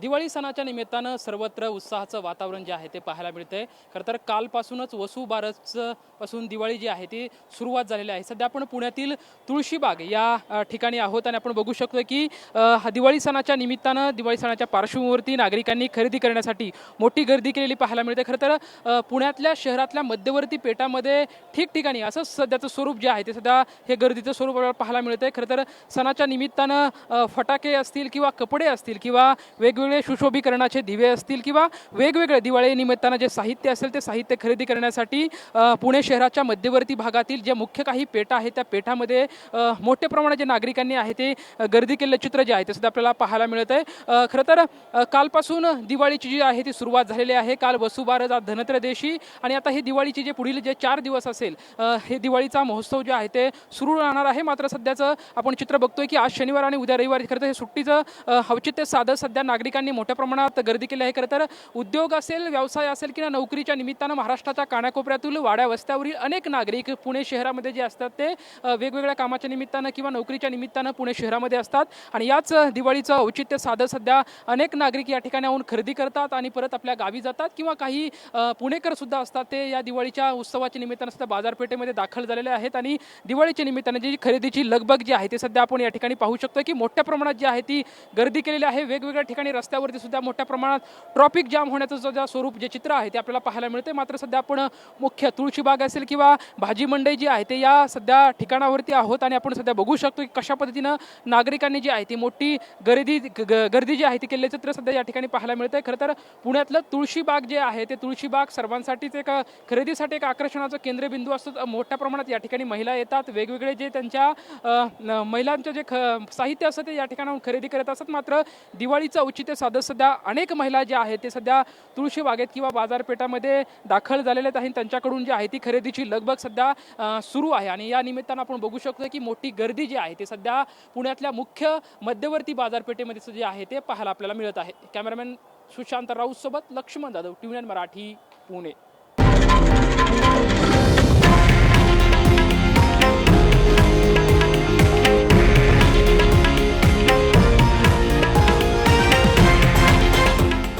दिवाळी सणाच्या निमित्तानं सर्वत्र उत्साहाचं वातावरण जे आहे ते पाहायला मिळतंय. खरं तर कालपासूनच वसुबारसचं पासून दिवाळी जी आहे ती सुरुवात झालेली आहे. सध्या आपण पुण्यातील तुळशीबाग या ठिकाणी आहोत आणि आपण बघू शकतो की हा दिवाळी सणाच्या निमित्तानं दिवाळी सणाच्या पार्श्वभूमीवरती नागरिकांनी खरेदी करण्यासाठी मोठी गर्दी केलेली पाहायला मिळते. खरं तर पुण्यातल्या शहरातल्या मध्यवर्ती पेटामध्ये ठिकठिकाणी असं सध्याचं स्वरूप जे आहे ते सध्या हे गर्दीचं स्वरूप आपल्याला पाहायला मिळतंय. खरं तर सणाच्या निमित्तानं फटाके असतील किंवा कपडे असतील किंवा वेगवेगळे सुशोभीकरणाचे दिवे असतील किंवा वेगवेगळे दिवाळी निमित्तानं जे साहित्य असेल ते साहित्य खरेदी करण्यासाठी पुणे शहराच्या मध्यवर्ती भागातील जे मुख्य काही पेठा आहेत त्या पेठामध्ये मोठ्या प्रमाणात जे नागरिकांनी आहे ते गर्दी केलेलं चित्र जे आहे ते सुद्धा आपल्याला पाहायला मिळत आहे. खरं तर कालपासून दिवाळीची जी आहे ती सुरुवात झालेली आहे. काल वसुबारस आज धनत्रदेशी आणि आता ही दिवाळीची जे पुढील जे चार दिवस असेल हे दिवाळीचा महोत्सव जे आहे ते सुरू राहणार आहे. मात्र सध्याचं आपण चित्र बघतोय की आज शनिवार आणि उद्या रविवार खरं तर हे सुट्टीचं औचित्य साधं सध्या नागरिकांनी मोठ्या प्रमाणात गर्दी केली आहे. खरं तर उद्योग असेल व्यवसाय असेल किंवा नोकरीच्या निमित्तानं महाराष्ट्राच्या कानाकोपऱ्यातील वाड्या वस्त्यावरील अनेक नागरिक पुणे शहरामध्ये जे असतात ते वेगवेगळ्या कामाच्या निमित्तानं किंवा नोकरीच्या निमित्तानं पुणे शहरामध्ये असतात. आणि याच दिवाळीचं औचित्य साधं सध्या अनेक नागरिक या ठिकाणी येऊन खरेदी करतात आणि परत आपल्या गावी जातात किंवा काही पुणेकर सुद्धा असतात. ते या दिवाळीच्या उत्सवाच्या निमित्तानं सुद्धा बाजारपेठेमध्ये दाखल झालेले आहेत. आणि दिवाळीच्या निमित्तानं जी खरेदीची लगबग जी आहे ते सध्या आपण या ठिकाणी पाहू शकतो की मोठ्या प्रमाणात जी आहे ती गर्दी केलेली आहे. वेगवेगळ्या ठिकाणी रस्त्यावरती सुद्धा मोठ्या प्रमाणात ट्रॉफिक जाम होण्याचं जो स्वरूप जे चित्र आहे ते आपल्याला पाहायला मिळते मात्र सध्या आपण मुख्य तुळशीबाग असेल किंवा भाजी मंडई जी आहे ते या सध्या ठिकाणावरती आहोत आणि आपण सध्या बघू शकतो की कशा पद्धतीनं नागरिकांनी जी आहे ती मोठी गर्दी ग- गर्दी जी आहे ती केलेलं चित्र सध्या या ठिकाणी पाहायला मिळतंय. खरं तर पुण्यातलं तुळशीबाग जे आहे ते तुळशीबाग सर्वांसाठीच एक खरेदीसाठी एक आकर्षणाचं केंद्रबिंदू असतो. मोठ्या प्रमाणात या ठिकाणी महिला येतात. वेगवेगळे जे त्यांच्या महिलांचं जे ख साहित्य असतं ते या ठिकाणाहून खरेदी करत असतात. मात्र दिवाळीचं औचित्य साधत सध्या अनेक महिला ज्या आहेत ते सध्या तुळशी बागेत किंवा बाजारपेठामध्ये दाखल झालेले आहेत. आणि त्यांच्याकडून जी आहे ती खरेदीची लगबग सध्या सुरू आहे. आणि या निमित्तानं आपण बघू शकतो की मोठी गर्दी जी आहे ती सध्या पुण्यातल्या मुख्य मध्यवर्ती बाजारपेठेमध्ये जे आहे ते पाहायला आपल्याला मिळत आहे. कॅमेरामॅन सुशांत राऊत सोबत लक्ष्मण जाधव टी मराठी पुणे.